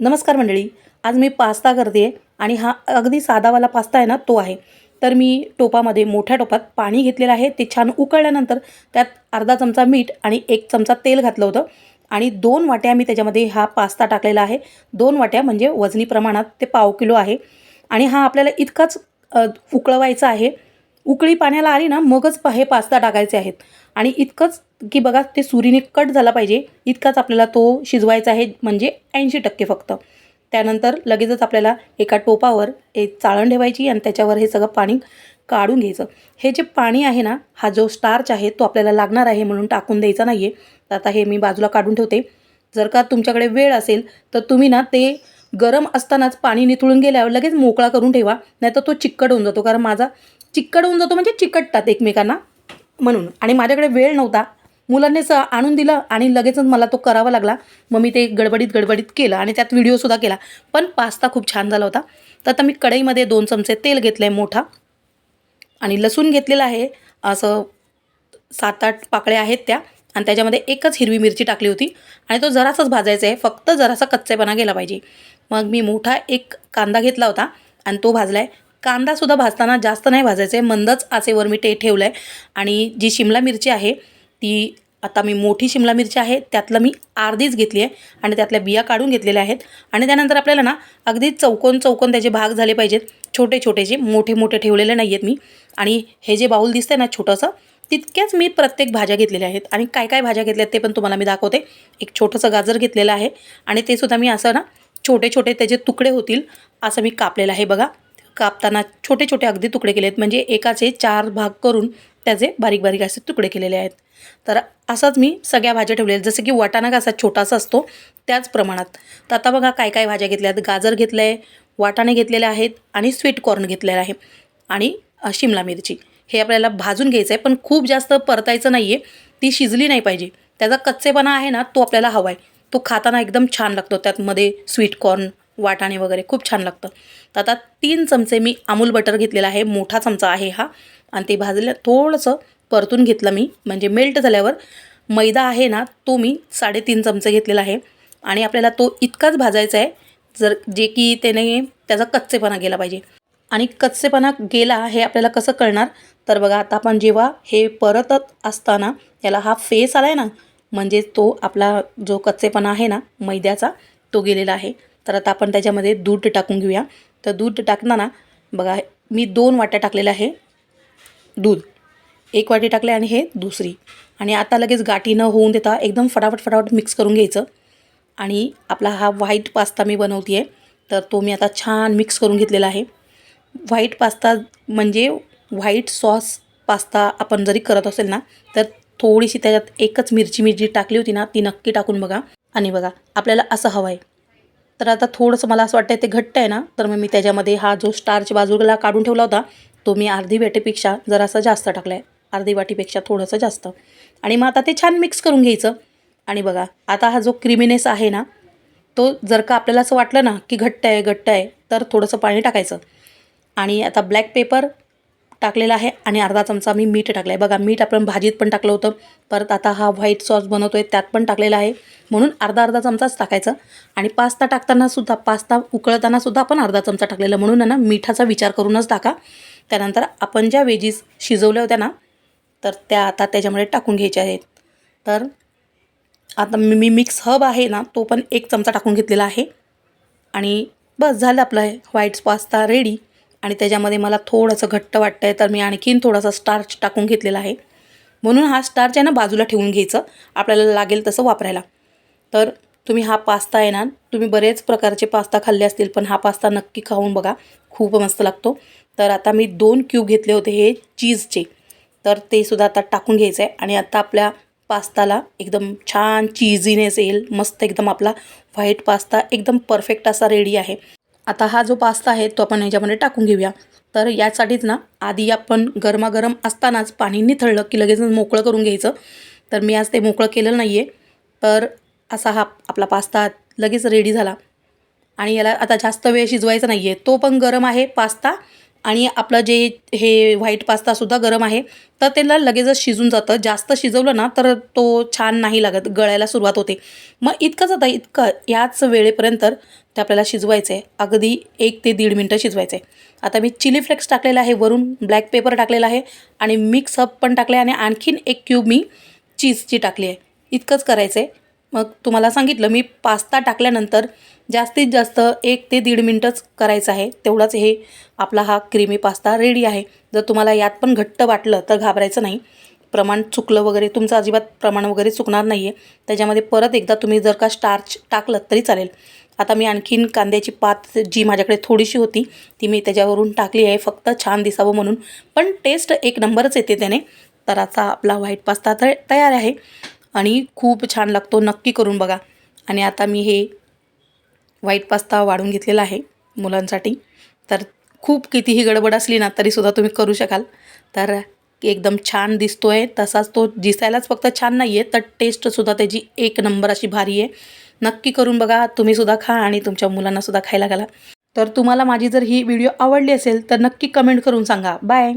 नमस्कार मंडळी आज मी पास्ता करते आणि हा अगदी साधावाला पास्ता आहे ना तो आहे. तर मी टोपामध्ये मोठ्या टोपात पाणी घेतलेलं आहे ते छान उकळल्यानंतर त्यात अर्धा चमचा मीठ आणि एक चमचा तेल घातलं होतं आणि दोन वाट्या मी त्याच्यामध्ये हा पास्ता टाकलेला आहे. दोन वाट्या म्हणजे वजनी प्रमाणात ते पाव किलो आहे आणि हा आपल्याला इतकाच उकळवायचा आहे उकळी पाण्याला आली ना मगच पा- हे पास्ता टाकायचे आहेत. आणि इतकंच की बघा ते सुरीने कट झाला पाहिजे. इतकाच आपल्याला तो शिजवायचा आहे म्हणजे ऐंशी टक्के फक्त. त्यानंतर लगेचच आपल्याला एका टोपावर एक चाळण ठेवायची आणि त्याच्यावर हे सगळं पाणी काढून घ्यायचं. हे जे पाणी आहे ना हा जो स्टार्च आहे तो आपल्याला लागणार आहे म्हणून टाकून द्यायचा नाही आहे तर आता हे मी बाजूला काढून ठेवते. जर का तुमच्याकडे वेळ असेल तर तुम्ही ना ते गरम असतानाच पाणी निथळून गेल्यावर लगेच मोकळा करून ठेवा. नाही तर तो चिकट होऊन जातो. कारण माझा चिकट होऊन जातो म्हणजे चिकटतात एकमेकांना म्हणून. आणि माझ्याकडे वेळ नव्हता. मुलांनीच आणून दिलं आणि लगेचच मला तो करावा लागला. मग मी ते गडबडीत गडबडीत केलं आणि त्यात व्हिडिओसुद्धा केला. पण पास्ता खूप छान झाला होता. तर आता मी कढईमध्ये दोन चमचे तेल घेतलं आहे मोठा. आणि लसूण घेतलेला आहे. असं सात आठ पाकळ्या आहेत त्या. आणि त्याच्यामध्ये एकच हिरवी मिरची टाकली होती. आणि तो जरासाच भाजायचा आहे. फक्त जरासा कच्चेपणा गेला पाहिजे. मग मी मोठा एक कांदा घेतला होता. आणि तो भाजला आहे कांदासुद्धा भाजताना जास्त नाही भाजायचं आहे मंदच आचेवर मी ते ठेवलं आहे आणि जी शिमला मिरची आहे ती आता मी मोठी शिमला मिरची आहे त्यातलं मी अर्धीच घेतली आहे आणि त्यातल्या बिया काढून घेतलेल्या आहेत. आणि त्यानंतर आपल्याला ना अगदी चौकोन चौकोन त्याचे भाग झाले पाहिजेत. छोटे छोटे जे मोठे मोठे ठेवलेले नाही आहेत मी. आणि हे जे बाऊल दिसतंय ना छोटंसं तितक्याच मी प्रत्येक भाज्या घेतलेल्या आहेत. आणि काय काय भाज्या घेतल्या ते पण तुम्हाला मी दाखवते. एक छोटंसं गाजर घेतलेलं आहे. आणि ते सुद्धा मी असं ना छोटे छोटे त्याचे तुकडे होतील असं मी कापलेलं आहे बघा. कापताना छोटे छोटे अगदी तुकडे केले आहेत म्हणजे एकाचे चार भाग करून त्याचे बारीक बारीक असे तुकडे केलेले आहेत. तर असंच मी सगळ्या भाज्या ठेवलेल्या आहेत. जसं की वाटाणा कसा छोटासा असतो त्याच प्रमाणात. तर आता बघा काय काय भाज्या घेतल्या आहेत. गाजर घेतलं आहे वाटाणे घेतलेले आहेत आणि स्वीट कॉर्न घेतलेलं आहे. आणि शिमला मिरची. हे आपल्याला भाजून घ्यायचं आहे पण खूप जास्त परतायचं नाही आहे ती शिजली नाही पाहिजे. त्याचा कच्चेपणा आहे ना तो आपल्याला हवा आहे तो खाताना एकदम छान लागतो. त्यातमध्ये स्वीट कॉर्न वाटाणे वगैरे खूप छान लागतं. तर आता तीन चमचे मी अमूल बटर घेतलेला आहे मोठा चमचा आहे हा. आणि ते भाजलं थोडंसं परतून घेतलं मी म्हणजे मेल्ट झाल्यावर मैदा आहे ना तो मी साडेतीन चमचे घेतलेला आहे. आणि आपल्याला तो इतकाच भाजायचा आहे जर जे की त्याने त्याचा कच्चेपणा गेला पाहिजे. आणि कच्चेपणा गेला हे आपल्याला कसं कळणार? तर बघा आता आपण जेव्हा हे परतत असताना याला हा फेस आला आहे ना म्हणजे तो आपला जो कच्चेपणा आहे ना मैद्याचा तो गेलेला आहे. तर आता आपण त्याच्यामध्ये दूध टाकून घेऊया. तर दूध टाकताना बघा मी दोन वाट्या टाकलेल्या आहे दूध. एक वाटी टाकले आणि हे दुसरी. आणि आता लगेच गाठी न होऊन देता एकदम फटाफट फटाफट मिक्स करून घ्यायचं. आणि आपला हा व्हाईट पास्ता मी बनवते आहे तर तो मी आता छान मिक्स करून घेतलेला आहे. व्हाईट पास्ता म्हणजे व्हाईट सॉस पास्ता आपण जरी करत असेल ना तर थोडीशी त्याच्यात एकच मिरची मिरची टाकली होती ना ती नक्की टाकून बघा. आणि बघा आपल्याला असं हवं आहे तर आता थोडंसं मला असं वाटतं ते घट्ट आहे ना? तर मग मी त्याच्यामध्ये हा जो स्टार्च बाजूला काढून ठेवला होता तो मी अर्धी वाटीपेक्षा जरासा जास्त टाकला आहे अर्धी वाटीपेक्षा थोडंसं जास्त. आणि मग आता ते छान मिक्स करून घ्यायचं. आणि बघा आता हा जो क्रिमिनेस आहे ना तो जर का आपल्याला असं वाटलं ना की घट्ट आहे घट्ट आहे तर थोडंसं पाणी टाकायचं. आणि आता ब्लॅक पेपर टाकलेला आहे आणि अर्धा चमचा मी मीठ टाकलं आहे. बघा मीठ आपण भाजीत पण टाकलं होतं. परत आता हा व्हाईट सॉस बनवतो आहे त्यात पण टाकलेला आहे. म्हणून अर्धा अर्धा चमचाच टाकायचा. आणि पास्ता टाकताना सुद्धा पास्ता उकळताना सुद्धा आपण अर्धा चमचा टाकलेला म्हणून आहे ना मिठाचा विचार करूनच टाका. त्यानंतर आपण ज्या वेजीस शिजवल्या होत्या ना तर त्या आता त्याच्यामध्ये टाकून घ्यायच्या आहेत. तर आता मी मी मिक्स हब आहे ना तो पण एक चमचा टाकून घेतलेला आहे. आणि बस झालं आपलं हे व्हाईट पास्ता रेडी आणि त्याच्यामध्ये मला थोडंसं घट्ट वाटतं आहे तर मी आणखीन थोडासा स्टार्च टाकून घेतलेला आहे. म्हणून हा स्टार्च आहे ना बाजूला ठेवून घ्यायचं आपल्याला लागेल तसं वापरायला. तर तुम्ही हा पास्ता आहे ना तुम्ही बरेच प्रकारचे पास्ता खाल्ले असतील पण हा पास्ता नक्की खाऊन बघा. खूप मस्त लागतो. तर आता मी दोन क्यूब घेतले होते हे चीजचे तर ते सुद्धा आता टाकून घ्यायचं आहे आणि आता आपल्या पास्ताला एकदम छान चीझीनेस येईल. मस्त एकदम आपला व्हाईट पास्ता एकदम परफेक्ट असा रेडी आहे. आता हा जो पास्ता आहे तो आपण याच्यामध्ये टाकून घेऊया. तर यासाठीच ना आधी आपण गरमागरम असतानाच पाणी निथळलं की लगेच मोकळं करून घ्यायचं. तर मी आज ते मोकळं केलं नाही आहे तर असा हा आपला पास्ता लगेच रेडी झाला. आणि याला आता जास्त वेळ शिजवायचा नाही आहे तो पण गरम आहे पास्ता. आणि आपलं जे हे व्हाईट पास्तासुद्धा गरम आहे तर त्याला लगेचच शिजून जातं. जास्त शिजवलं ना तर तो छान नाही लागत गळायला सुरुवात होते. मग इतकंच आता इतकं याच वेळेपर्यंत ते आपल्याला शिजवायचं आहे अगदी एक ते दीड मिनटं शिजवायचं आहे आता मी चिली फ्लेक्स टाकलेला आहे वरून ब्लॅक पेपर टाकलेला आहे आणि मिक्स अप पण टाकले आणि आणखीन एक क्यूब मी चीजची टाकली आहे. इतकंच करायचं आहे मग तुम्हाला सांगितलं मी पास्ता टाकल्यानंतर जास्तीत जास्त एक ते दीड मिनटंच करायचं आहे. तेवढाच हे आपला हा क्रीमी पास्ता रेडी आहे. जर तुम्हाला यात पण घट्ट वाटलं तर घाबरायचं नाही. प्रमाण चुकलं वगैरे तुमचं अजिबात प्रमाण वगैरे चुकणार नाही आहे त्याच्यामध्ये परत एकदा तुम्ही जर का स्टार्च टाकलं तरी चालेल. आता मी आणखीन कांद्याची पात जी माझ्याकडे थोडीशी होती ती मी त्याच्यावरून टाकली आहे. फक्त छान दिसावं म्हणून. पण टेस्ट एक नंबरच येते त्याने. तर आता आपला व्हाईट पास्ता तयार आहे. आणि खूप छान लागतो. नक्की करून बघा. आणि आता मी हे व्हाईट पास्ता वाढून घेतलेला आहे मुलांसाठी. तर खूप कितीही गडबड असली ना तरीसुद्धा तुम्ही करू शकाल. तर एकदम छान दिसतो आहे तसाच तो दिसायलाच फक्त छान नाही आहे तर टेस्टसुद्धा त्याची एक नंबर अशी भारी आहे. नक्की करून बघा तुम्हीसुद्धा खा आणि तुमच्या मुलांनासुद्धा खायला घाला. तर तुम्हाला माझी जर ही व्हिडिओ आवडली असेल तर नक्की कमेंट करून सांगा. बाय!